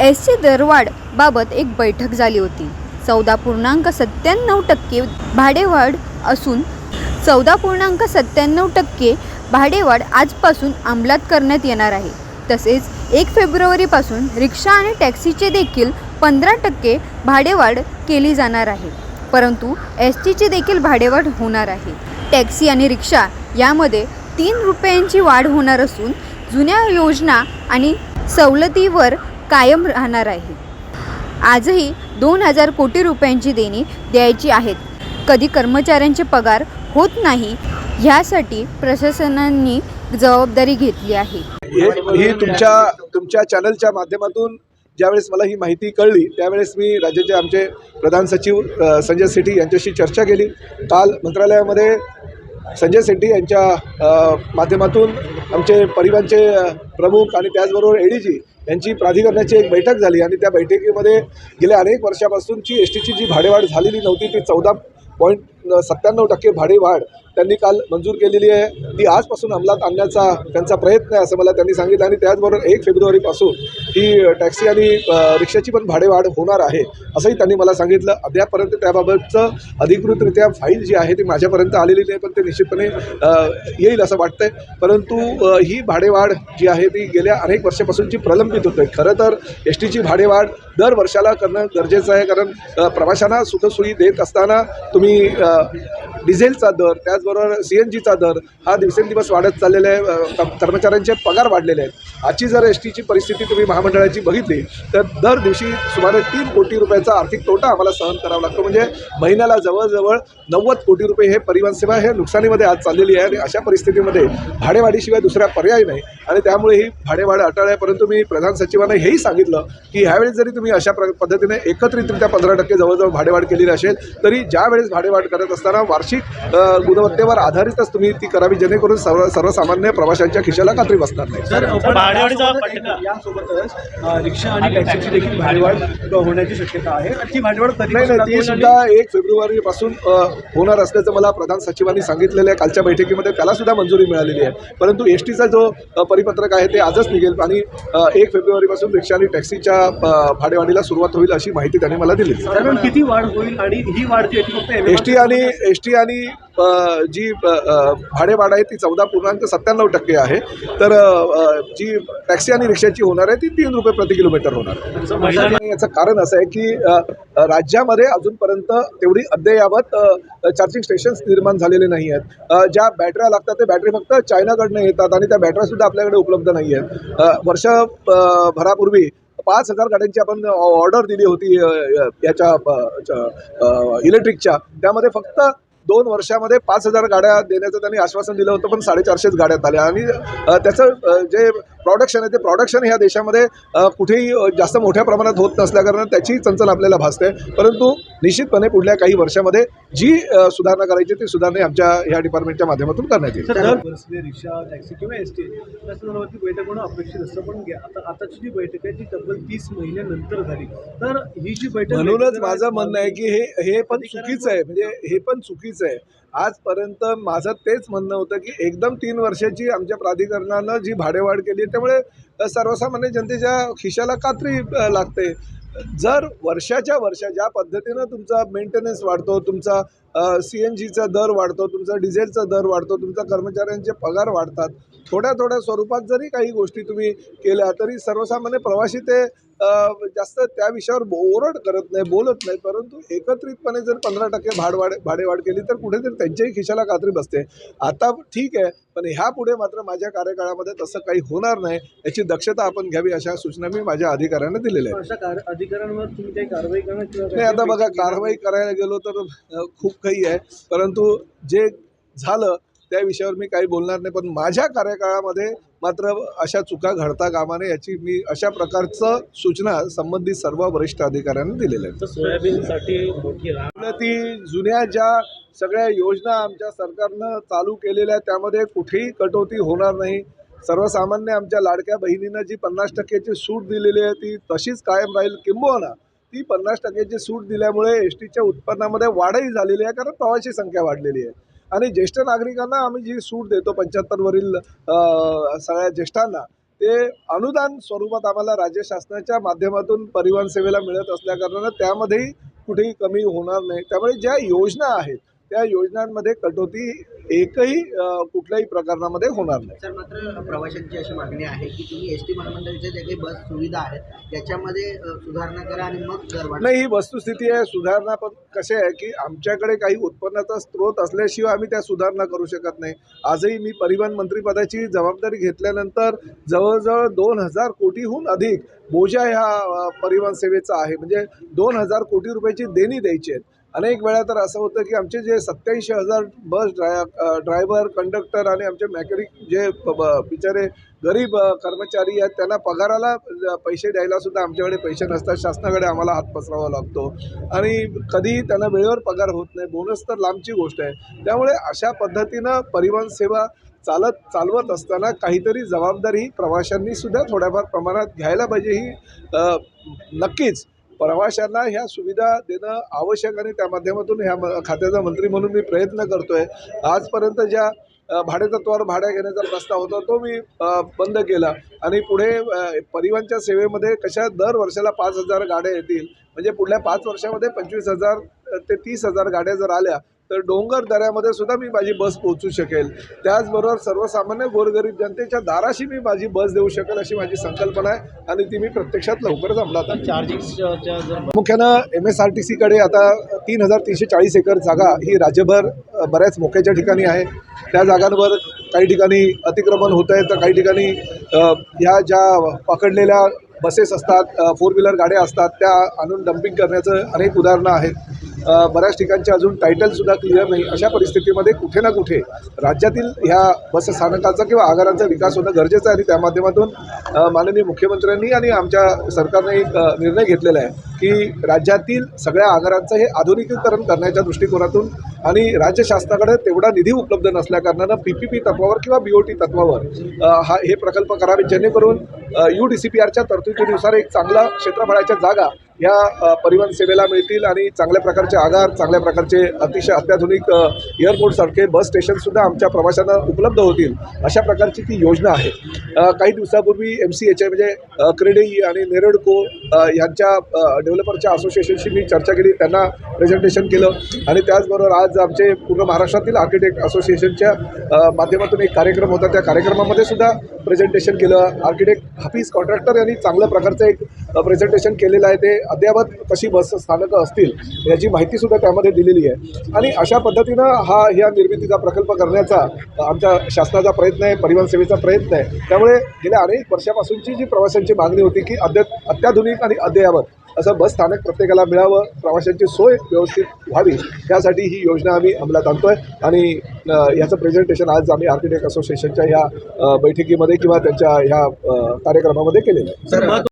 S C दरवाढबाबत एक बैठक झाली होती. चौदा पूर्णांक सत्त्याण्णव टक्के भाडेवाढ असून चौदा पूर्णांक सत्त्याण्णव टक्के भाडेवाढ आजपासून अंमलात करण्यात येणार आहे. तसेच एक फेब्रुवारीपासून रिक्षा आणि टॅक्सीचे देखील पंधरा टक्के भाडेवाढ केली जाणार आहे. परंतु एस टीची देखील भाडेवाढ होणार आहे. टॅक्सी आणि रिक्षा यामध्ये तीन रुपयांची वाढ होणार असून जुन्या योजना आणि सवलतीवर कायम राहणार आहे. आजही दोन हजार कोटी रुपयांची देणी द्यायची आहेत. कधी कर्मचाऱ्यांचे पगार होत नाही ह्यासाठी प्रशासनांनी जबाबदारी घेतली आहे. ही तुमच्या तुमच्या चॅनलच्या माध्यमातून ज्यावेळेस मला ही माहिती कळली त्यावेळेस मी राज्याचे आमचे प्रधान सचिव संजय सेठी यांच्याशी चर्चा केली. काल मंत्रालयामध्ये संजय सेट्टी यांच्या माध्यमातून आमचे परिवहनचे प्रमुख आणि त्याचबरोबर एडीजी यांची प्राधिकरणाची एक बैठक झाली आणि त्या बैठकीमध्ये गेल्या अनेक वर्षापासूनची एस टीची जी भाडेवाढ झालेली नव्हती ती चौदा पॉईंट सत्त्याण्णव टक्के भाडेवाढ त्यांनी काल मंजूर केलेली आहे. ती आजपासून अंमलात आणण्याचा त्यांचा प्रयत्न आहे असं मला त्यांनी सांगितलं आणि त्याचबरोबर एक फेब्रुवारीपासून ही टॅक्सी आणि रिक्षाची पण भाडेवाढ होणार आहे असंही त्यांनी मला सांगितलं. अद्यापपर्यंत त्याबाबतचं अधिकृतरित्या फाईल जी आहे ती माझ्यापर्यंत आलेली नाही पण ते निश्चितपणे येईल असं वाटतंय. परंतु ही भाडेवाढ जी आहे ती गेल्या अनेक वर्षापासूनची प्रलंबित होते. खरं तर एस टीची भाडेवाढ दर वर्षाला करणं गरजेचं आहे कारण प्रवाशांना सुखसोयी देत असताना तुम्ही डिझेलचा दर त्याचबरोबर सी एन जीचा दर हा दिवसेंदिवस वाढत चाललेला आहे. कर्मचाऱ्यांचे पगार वाढलेले आहेत. आजची जर एस टीची परिस्थिती तुम्ही महामंडळाची बघितली तर दर दिवशी सुमारे तीन कोटी रुपयाचा आर्थिक तोटा आम्हाला सहन करावा लागतो. म्हणजे महिन्याला जवळजवळ नव्वद कोटी रुपये हे परिवहन सेवा हे नुकसानीमध्ये आज चाललेली आहे आणि अशा परिस्थितीमध्ये भाडेवाढीशिवाय दुसरा पर्याय नाही. आणि त्यामुळे ही भाडेवाढ अटळ आहे परंतु मी प्रधान सचिवांना हेही सांगितलं की ह्यावेळेस जरी तुम्ही अशा प्र पद्धतीने एकत्रितरित्या पंधरा टक्के जवळजवळ भाडेवाढ केलेली असेल तरी ज्यावेळेस भाडेवाढ भाडेवाढ करत असताना वार्षिक गुणवत्तेवर आधारितच तुम्ही ती करावी जेणेकरून सर्व सर्वसामान्य प्रवाशांच्या खिशाला कात्री बसणार नाही. यासोबतच रिक्षा आणि टॅक्सीची देखील भाडेवाढ होण्याची शक्यता आहे. आणि ती भाडेवाढ कधी नाही नाही ती सुद्धा एक फेब्रुवारीपासून होणार असल्याचं मला प्रधान सचिवांनी सांगितलेलं आहे. कालच्या बैठकीमध्ये त्याला सुद्धा मंजुरी मिळालेली आहे. परंतु एस टीचा जो परिपत्रक आहे ते आजच निघेल आणि एक फेब्रुवारीपासून रिक्षा आणि टॅक्सीच्या भाडेवाढीला सुरुवात होईल अशी माहिती त्यांनी मला दिली साधारण किती वाढ होईल आणि ही वाढ एस टी आणि एस टी आणि जी भाडेवाढ आहे ती चौदा पूर्णांक सत्त्याण्णव टक्के आहे. तर जी टॅक्सी आणि रिक्षाची होणार आहे ती तीन रुपये प्रति किलोमीटर होणार आणि याचं कारण असं आहे की राज्यामध्ये अजूनपर्यंत तेवढी अद्ययावत चार्जिंग स्टेशन्स निर्माण झालेले नाही आहेत. ज्या बॅटऱ्या लागतात ते बॅटरी फक्त चायनाकडनं येतात आणि त्या बॅटऱ्यासुद्धा आपल्याकडे उपलब्ध नाही आहेत. अ, वर्ष अ, भरापूर्वी पाच हजार गाड्यांची आपण ऑर्डर दिली होती याच्या इलेक्ट्रिकच्या त्यामध्ये फक्त दोन वर्षामध्ये पाच हजार गाड्या देण्याचं त्यांनी आश्वासन दिलं होतं पण साडेचारशेच गाड्या झाल्या. आणि त्याचं जे प्रॉडक्शन आहे. ते प्रॉडक्शन ह्या देशामध्ये कुठेही जास्त मोठ्या प्रमाणात होत नसल्याकारणानं त्याची चंचल आपल्याला भासते. परंतु निश्चितपणे पुढल्या काही वर्षामध्ये जी सुधारणा करायची ती सुधारणा आमच्या ह्या डिपार्टमेंटच्या माध्यमातून करण्यात येईल. रिक्षा टॅक्सी किंवा एस टी त्या संदर्भातली बैठक होणं अपेक्षित असतं. पण आता आताची जी बैठक आहे ती तब्बल तीस महिन्यानंतर झाली तर ही जी बैठक म्हणूनच माझं म्हणणं आहे की हे हे पण चुकीचं आहे. म्हणजे हे पण चुकीचं आहे. आजपर्यंत माझं तेच म्हणणं होतं की एकदम तीन वर्षाची आमच्या प्राधिकरणानं जी भाडेवाढ केली त्यामुळे सर्वसामान्य जनतेच्या खिशाला कात्री लागते जर वर्षाच्या वर्षा ज्या पद्धतीनं तुमचा मेंटेनन्स वाढतो तुमचा सी एन जीचा दर वाढतो तुमचा डिझेलचा दर वाढतो तुमचा कर्मचाऱ्यांचे पगार वाढतात थोड्या थोड्या स्वरूपात जरी काही गोष्टी तुम्ही केल्या तरी सर्वसामान्य प्रवासी ते जास्त त्या विषयावर ओरड करत नाही बोलत नाही परंतु एकत्रितपणे जर पंधरा टक्के भाडवाढ भाडेवाढ केली तर कुठेतरी त्यांच्याही खिशाला कात्री बसते. आता ठीक आहे पण ह्या पुढे मात्र माझ्या कार्यकाळामध्ये तसं काही होणार नाही याची दक्षता आपण घ्यावी अशा सूचना मी माझ्या अधिकाऱ्यांना दिलेल्या आहेत. अधिकाऱ्यांवर तुम्ही काही कारवाई करणार नाही आता बघा कारवाई करायला गेलो तर खूप काही आहे परंतु जे झालं त्या विषयावर मी काही बोलणार नाही पण माझ्या कार्यकाळामध्ये मात्र अशा चुका घडता कामा नये याची मी अशा प्रकारचं सूचना संबंधित सर्व वरिष्ठ अधिकाऱ्यांना दिलेल्या आहेत. सोयाबीनसाठी ती जुन्या ज्या सगळ्या योजना आमच्या सरकारनं चालू केलेल्या त्यामध्ये कुठेही कटोती होणार नाही. सर्वसामान्य आमच्या लाडक्या बहिणींना जी पन्नास टक्क्याची सूट दिलेली आहे ती तशीच कायम राहील किंबहुना. ती पन्नास टक्क्याची सूट दिल्यामुळे एस टीच्या उत्पन्नामध्ये वाढही झालेली आहे कारण प्रवासी संख्या वाढलेली आहे. आणि ज्येष्ठ नागरिकांना आम्ही जी सूट देतो पंच्याहत्तरवरील सगळ्या ज्येष्ठांना ते अनुदान स्वरूपात आम्हाला राज्य शासनाच्या माध्यमातून परिवहन सेवेला मिळत असल्याकारणानं त्यामध्येही कुठेही कमी होणार नाही. त्यामुळे ज्या योजना आहेत त्या योजनांमध्ये कटोती एकही कुठल्याही प्रकरणामध्ये होणार नाही. सर मात्र प्रवाशांची अशी मागणी आहे की तुम्ही एस टी महामंडळाच्या ज्या काही बस सुविधा आहेत त्याच्यामध्ये सुधारणा करा आणि मग नाही ही वस्तुस्थिती आहे सुधारणा पण कसे आहे की आमच्याकडे काही उत्पन्नाचा स्रोत असल्याशिवाय आम्ही त्या सुधारणा करू शकत नाही. आजही मी परिवहन मंत्रिपदाची जबाबदारी घेतल्यानंतर जवळजवळ दोन हजार कोटीहून अधिक बोजा ह्या परिवहन सेवेचा आहे. म्हणजे दोन हजार कोटी रुपयाची देणी द्यायची आहेत. अनेक वेळा तर असं होतं की आमचे जे सत्याऐंशी हजार बस ड्राय ड्रायव्हर कंडक्टर आणि आमचे मॅकॅनिक जे बिचारे गरीब कर्मचारी आहेत त्यांना पगाराला पैसे द्यायला सुद्धा आमच्याकडे पैसे नसतात. शासनाकडे आम्हाला हात पसरावा लागतो. आणि कधी त्यांना वेळेवर पगार होत नाही. बोनस तर लांबची गोष्ट आहे. त्यामुळे अशा पद्धतीनं परिवहन सेवा चालत चालवत असताना काहीतरी जबाबदारी प्रवाशांनी सुद्धा थोड्याफार प्रमाणात घ्यायला पाहिजे ही नक्कीच प्रवाशांना ह्या सुविधा देणं आवश्यक आणि त्या माध्यमातून ह्या म- खात्याचा मंत्री म्हणून मी प्रयत्न करतोय. आजपर्यंत ज्या भाडेतत्वावर भाड्या घेण्याचा प्रस्ताव होता तो मी बंद केला. आणि पुढे परिवहनच्या सेवेमध्ये कशा दर वर्षाला पाच हजार गाड्या येतील? म्हणजे पुढल्या पाच वर्षामध्ये पंचवीस हजार ते तीस हजार गाड्या जर आल्या तर डोंगर दऱ्यामध्ये सुद्धा मी माझी बस पोहोचू शकेल. त्याचबरोबर सर्वसामान्य गोरगरीब जनतेच्या दाराशी मी माझी बस देऊ शकेल अशी माझी संकल्पना आहे आणि ती मी प्रत्यक्षात लवकरच अंमलात जर प्रामुख्यानं एम एस आर टी सीकडे आता तीन हजार तीनशे चाळीस एकर जागा ही राज्यभर बऱ्याच मोक्याच्या ठिकाणी आहे. त्या जागांवर काही ठिकाणी अतिक्रमण होत आहे तर काही ठिकाणी ह्या ज्या पकडलेल्या बसेस असतात फोर व्हीलर गाड्या असतात त्या आणून डम्पिंग करण्याचं अनेक उदाहरणं आहेत. बऱ्याच ठिकाणचे अजून टायटलसुद्धा क्लिअर नाही. अशा परिस्थितीमध्ये कुठे ना कुठे राज्यातील ह्या बसस्थानकाचा किंवा आगारांचा विकास होणं गरजेचं आहे आणि त्या माध्यमातून माननीय मुख्यमंत्र्यांनी आणि आमच्या सरकारने एक निर्णय घेतलेला आहे की राज्यातील सगळ्या आगारांचं हे आधुनिकीकरण करण्याच्या दृष्टिकोनातून आणि राज्य शासनाकडे तेवढा निधी उपलब्ध नसल्याकारणानं पी पी पी तत्वावर किंवा बी ओ टी तत्वावर हा हे प्रकल्प करावे जेणेकरून यू डी सी पी आरच्या तरतुदीनुसार एक चांगला क्षेत्रफळाच्या जागा या परिवहन सेवेला मिळतील आणि चांगल्या प्रकारचे आगार चांगल्या प्रकारचे अतिशय अत्याधुनिक एअरपोर्टसारखे बस स्टेशनसुद्धा आमच्या प्रवाशांना उपलब्ध होतील अशा प्रकारची ती योजना आहे. काही दिवसापूर्वी एम सी एच म्हणजे अ, क्रेडेई आणि नेरडको यांच्या डेव्हलपरच्या असोसिएशनशी मी चर्चा केली त्यांना प्रेझेंटेशन केलं आणि त्याचबरोबर आज आमचे पूर्ण महाराष्ट्रातील आर्किटेक्ट असोसिएशनच्या माध्यमातून एक कार्यक्रम होता. त्या कार्यक्रमामध्ये सुद्धा प्रेझेंटेशन केलं. आर्किटेक्ट हाफीज कॉन्ट्रॅक्टर यांनी चांगल्या प्रकारचं एक प्रेझेंटेशन केलेलं आहे ते. अद्ययावत कशी बस स्थानकं असतील याची माहितीसुद्धा त्यामध्ये दिलेली आहे. आणि अशा पद्धतीनं हा ह्या निर्मितीचा प्रकल्प करण्याचा आमच्या शासनाचा प्रयत्न आहे परिवहन सेवेचा प्रयत्न आहे. त्यामुळे गेल्या अनेक वर्षापासूनची जी प्रवाशांची मागणी होती की अद्य अत्याधुनिक आणि अद्ययावत असं बस स्थानक प्रत्येकाला मिळावं प्रवाशांची सोय व्यवस्थित व्हावी त्यासाठी ही योजना आम्ही अंमलात आणतो आहे आणि याचं प्रेझेंटेशन आज आम्ही आर्किटेक्ट असोसिएशनच्या ह्या बैठकीमध्ये किंवा त्यांच्या ह्या कार्यक्रमामध्ये केलेलं आहे.